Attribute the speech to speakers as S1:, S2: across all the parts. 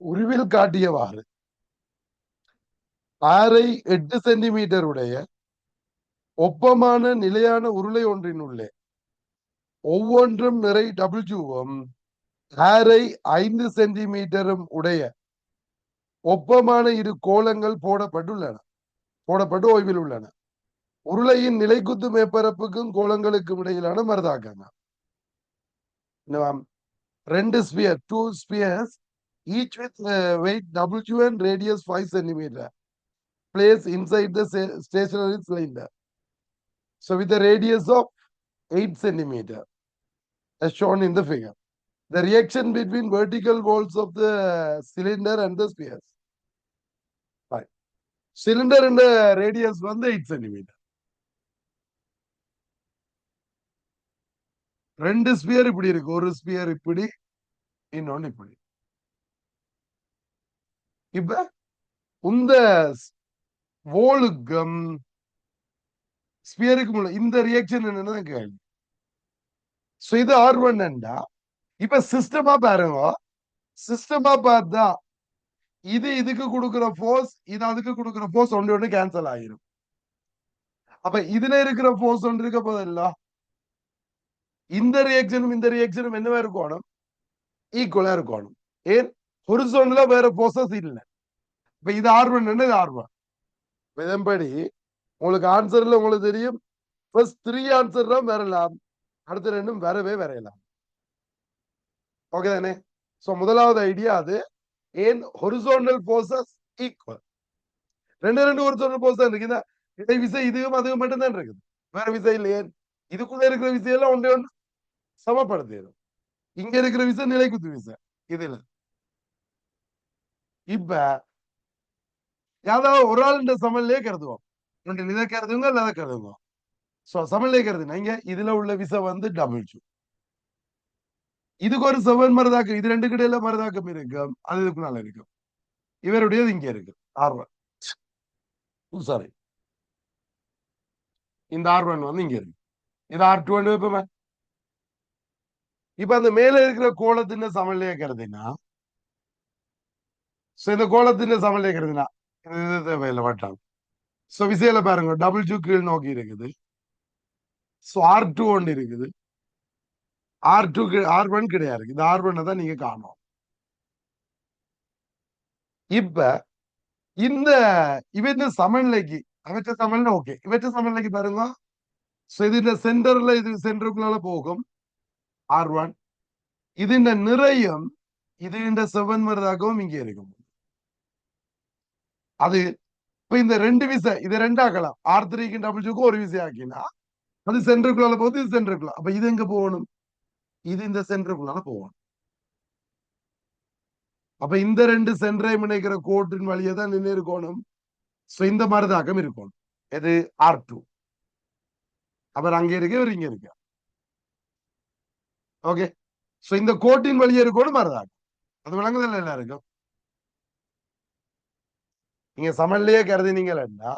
S1: உருவில் காட்டியவாறு. ஆறை எட்டு சென்டிமீட்டர் உடைய ஒப்பமான நிலையான உருளை ஒன்றின் உள்ளே ஒவ்வொன்றும் நிறை டபிள்யூவும் ஆறை ஐந்து சென்டிமீட்டரும் உடைய ஒப்பமான இரு கோலங்கள் போடப்பட்டுள்ளன போடப்பட்டு ஓய்வில் உள்ளன. உருளையின் நிலைக்குத்து மேற்பரப்புக்கும் கோலங்களுக்கும் இடையிலான மருதாக்கங்கள். ரெண்டு sphere to spheres each with uh, weight W and radius 5 centimeter place inside the stationary cylinder. So with a radius of 8 centimeter as shown in the figure. The reaction between vertical walls of the cylinder and the spheres. Right. Cylinder and the radius வந்து 8 centimeter. ரெண்டு sphere இப்படி இருக்கு ஒரு sphere இப்படி இன்னொன்னு இப்படி இப்ப இந்த வோலுக்கும் ஸ்பியருக்கும் உள்ள இந்த ரியாக்ஷன் என்னன்னு கேள்வி. சோ இது ஆர் ஒன்டா இப்ப சிஸ்டமா பாருங்க. சிஸ்டமா பார்த்தா இது இதுக்கு கொடுக்கிற ஃபோர்ஸ் இது அதுக்கு கொடுக்கிற ஃபோர்ஸ் ஒன்று ஒன்று கேன்சல் ஆகிரும். அப்ப இதுல இருக்கிற ஃபோர்ஸ் ஒன்று இருக்க போதில்ல இந்த ரியாக்ஷனும் இந்த ரியாக்ஷனும் என்னவா இருக்கணும்? ஈக்குவலா இருக்கணும். ஏன்? ஹொரிசோன்ல வேற ஃபோர்ஸஸ் இல்லை. இப்ப இது ஆர் ஒன் இது ஆர் ஒன் இதன்படி உங்களுக்கு ஆன்சர்ல உங்களுக்கு தெரியும். ஃபர்ஸ்ட் த்ரீ ஆன்சர் தான் வரலாம். அடுத்த ரெண்டும் வரவே வரையலாம். ஓகே தானே? முதலாவது ஐடியா அது ஏன் ஹொரிசோண்டல் போர்சஸ் ஈக்குவல் ரெண்டு ரெண்டு ஹொரிசோண்டல் போர்ஸ் தான் இருக்கு இடை விசை இதுவும் அதுவும் மட்டும் தான் இருக்குது. வேற விசை இல்லை ஏன் இதுக்குள்ள இருக்கிற விசையெல்லாம் ஒன்றே ஒன்று சமப்படுத்திடும். இங்க இருக்கிற விசை நிலைக்குத்து விசை. இதுல. இப்ப யாராவது ஒரு ஆள் இந்த சமநிலையே கருதுவோம். ரெண்டு இதை கருதுங்க இல்லை அதை கருதுங்க. சோ சமநிலை கருது இங்க இதுல உள்ள விசை வந்து டபுள் இதுக்கு ஒரு செவன் மருதாக்கம் இது ரெண்டு கிடையில மருதாக்கம் இருக்கும் அது இதுக்குனால இருக்கும் இவருடையது இங்க இருக்கு. ஆர்வன் சாரி oh, இந்த ஆர் ஒன் வந்து இங்க இருக்கு. இது ஆர் டூ வைப்போமே இப்ப அந்த மேல இருக்கிற கோலத்தின் சமநிலையை கருதுன்னா சோ இந்த கோலத்தின் சமநிலையை இது இது தேவையில்லை வட்டம் சோ விசையில பாருங்க டபுள் ஜூ கீழ் நோக்கி இருக்குது. சோ ஆர் டூ ஒன்று இருக்குது. ஆர் டூ ஆர் ஒன் கிடையாது. இந்த ஆர் ஒன்னை தான் நீங்க காணும் இப்ப இந்த இவற்ற சமநிலைக்கு அவற்ற சமநிலை ஓகே இவற்ற சமநிலைக்கு பாருங்க. சோ இது இந்த சென்டர்ல இது சென்டருக்குள்ளால போகும். ஆர் ஒன் இது இந்த நிறையும் இது இந்த செவன் மருதாகவும் இங்கே இருக்கும். அது இப்ப இந்த ரெண்டு விசை இது ரெண்டாக்கலாம் ஆர் த்ரீக்கு டபுள் ஜூக்கும் ஒரு விசை ஆக்கினா அது சென்டருக்குள்ளால போகுது இது சென்டருக்குள்ள அப்ப இது எங்க போகணும்? இது இந்த சென்டருக்குள்ளால போகணும். அப்ப இந்த ரெண்டு சென்டரை இணைக்கிற கோட்டின் வழியே தான் நின்று இருக்கணும். ஸோ இந்த மருதாக்கம் இருக்கணும். எது? ஆர் டூ அவர் அங்க இருக்க இவர் இங்க இருக்க ஓகே ஸோ இந்த கோட்டின் வழியே இருக்கணும் மருதாக்கம். அது விளங்குதல்ல எல்லாருக்கும் நீங்க சமநிலையே கருதினீங்கன்னா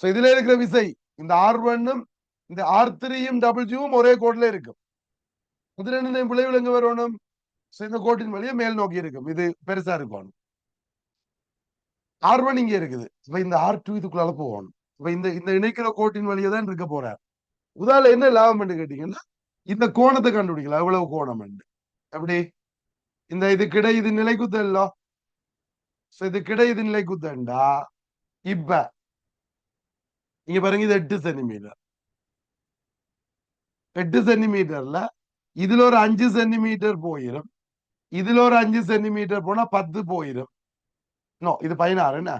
S1: சோ இதுல இருக்கிற விசை இந்த ஆர் ஒன்னும் இந்த ஆர் த்ரீயும் டபுள் ஒரே கோட்ல இருக்கும். இது ரெண்டு விளைவில் எங்க வரணும் இந்த கோட்டின் வழியே மேல் நோக்கி இருக்கும். இது பெருசா இருக்கணும் ஆர் ஒன் இங்க இருக்குது. இப்ப இந்த ஆர் டூ இதுக்குள்ள போகணும். இப்ப இந்த இந்த இணைக்கிற கோட்டின் வழியே தான் இருக்க போறார் உதால என்ன லாபம் கேட்டீங்கன்னா இந்த கோணத்தை கண்டுபிடிக்கலாம். எவ்வளவு கோணம் எப்படி? இந்த இது கிடை இது நிலை சோ இது கிடை நிலை குத்தண்டா? இப்ப. இங்க பாருங்க இது எட்டு சென்டிமீட்டர் எட்டு சென்டிமீட்டர்ல இதுல ஒரு அஞ்சு சென்டிமீட்டர் போயிடும் இதுல ஒரு அஞ்சு சென்டிமீட்டர் போனா பத்து போயிரும். நோ இது பதினாறு என்ன?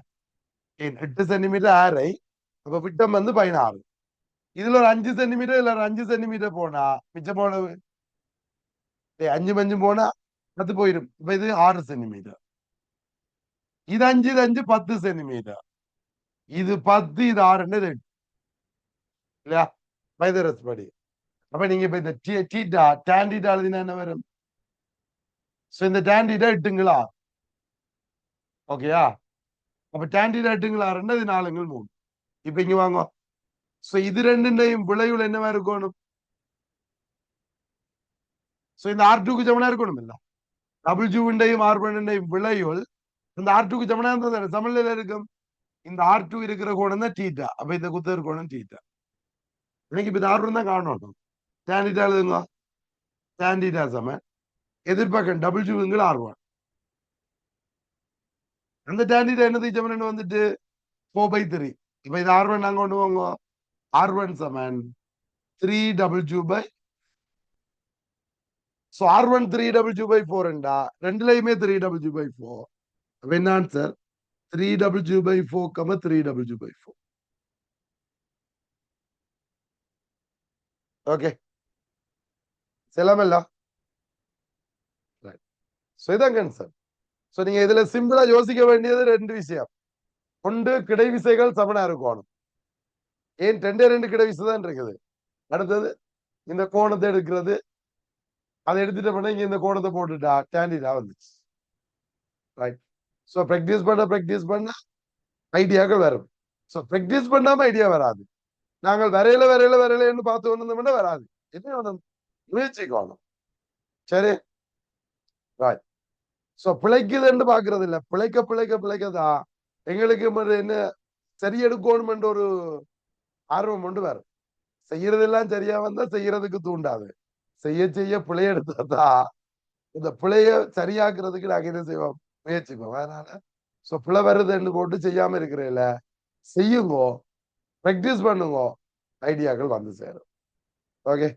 S1: எட்டு சென்டிமீட்டர் ஆறை அப்ப விட்டம் வந்து பதினாறு. இதுல ஒரு அஞ்சு சென்டிமீட்டர் இல்ல ஒரு அஞ்சு சென்டிமீட்டர் போனா மிச்சம் போனது? அஞ்சு மஞ்சு போனா பத்து போயிடும் இப்ப இது ஆறு சென்டிமீட்டர் இது அஞ்சு இது அஞ்சு பத்து சென்டிமீட்டர் இது பத்து இது ஆறுன்னு இது எட்டு. இல்லையா? பைதரஸ் படி. அப்ப நீங்க இப்ப இந்த டீட்டா டேண்டிட்டா எழுதினா என்ன வரும்? சோ இந்த டேண்டிட்டா எட்டுங்களா? ஓகேயா? அப்ப டேண்டிட்டா எட்டுங்களா? ரெண்டு இது நாலுங்கள் மூணு. இப்ப இங்க வாங்க. சோ இது ரெண்டுண்டையும் விளைவுல என்னவா இருக்கணும்? சோ இந்த ஆர் டூக்கு சமனா இருக்கணும் இல்ல டபுள் டபிள்யூண்டையும் ஆர் ஒன்னையும் விளையுள் இந்த ஆர் டூக்கு சமனா தானே தமிழ்ல இருக்கும்? இந்த ஆர் டூ இருக்கிற கோணம் தான் டீட்டா அப்ப இந்த குத்தர் கோணம் டீட்டா எனக்கு இப்ப இந்த ஆர் தான் காணணும் டேண்டிட்டா எழுதுங்க. டேண்டிட்டா சம. எதிர்பார்க்க டபிள்யூங்கிற ஆர் ஒன் அந்த டேண்டிட்டா என்னது? சமன் வந்துட்டு? ஃபோர் பை த்ரீ இப்ப இது ஆர் ஒன் நாங்க கொண்டு போங்க R one Saman three W by so R one three W by ஃபோர்ண்டா ரெண்டுலையுமே three W by four அப்ப என்ன answer three W by four comma three W by four okay செல்லாமல்ல so இதான் concern so நீங்க இதுல சிம்பிளா யோசிக்க வேண்டியது ரெண்டு விஷயம் ஒன்று கிடை விசைகள் சமனா இருக்கணும் ஏன் ரெண்டே ரெண்டு கிடை விசை தான் இருக்குது அடுத்தது இந்த கோணத்தை எடுக்கிறது அதை எடுத்துட்டு பண்ண இங்க இந்த கோணத்தை போட்டுட்டா டேண்டிடா வந்துச்சு ரைட் ஸோ ப்ராக்டிஸ் பண்ண ப்ராக்டிஸ் பண்ண ஐடியாக்கள் வரும். ஸோ ப்ராக்டிஸ் பண்ணாம ஐடியா வராது. நாங்கள் வரையில வரையில வரையிலன்னு பார்த்து கொண்டு வராது. என்ன வேணும்? முயற்சிக்கணும் சரி? ராய் ஸோ பிழைக்குதுன்னு பாக்குறது இல்ல. பிழைக்க பிழைக்க பிழைக்கதா? எங்களுக்கு என்ன சரி எடுக்கணும்ன்ற ஒரு ஆர்வம் கொண்டு வரும். செய்யறதெல்லாம் சரியா வந்தா செய்யறதுக்கு தூண்டாது. செய்ய செய்ய பிழை எடுத்தா இந்த பிழைய சரியாக்குறதுக்கு நாங்க என்ன செய்வோம்? முயற்சிப்போம் அதனால ஸோ பிழை வருதுன்னு போட்டு செய்யாம இருக்கிறேல செய்யுங்கோ ப்ராக்டிஸ் பண்ணுங்க ஐடியாக்கள் வந்து சேரும். ஓகே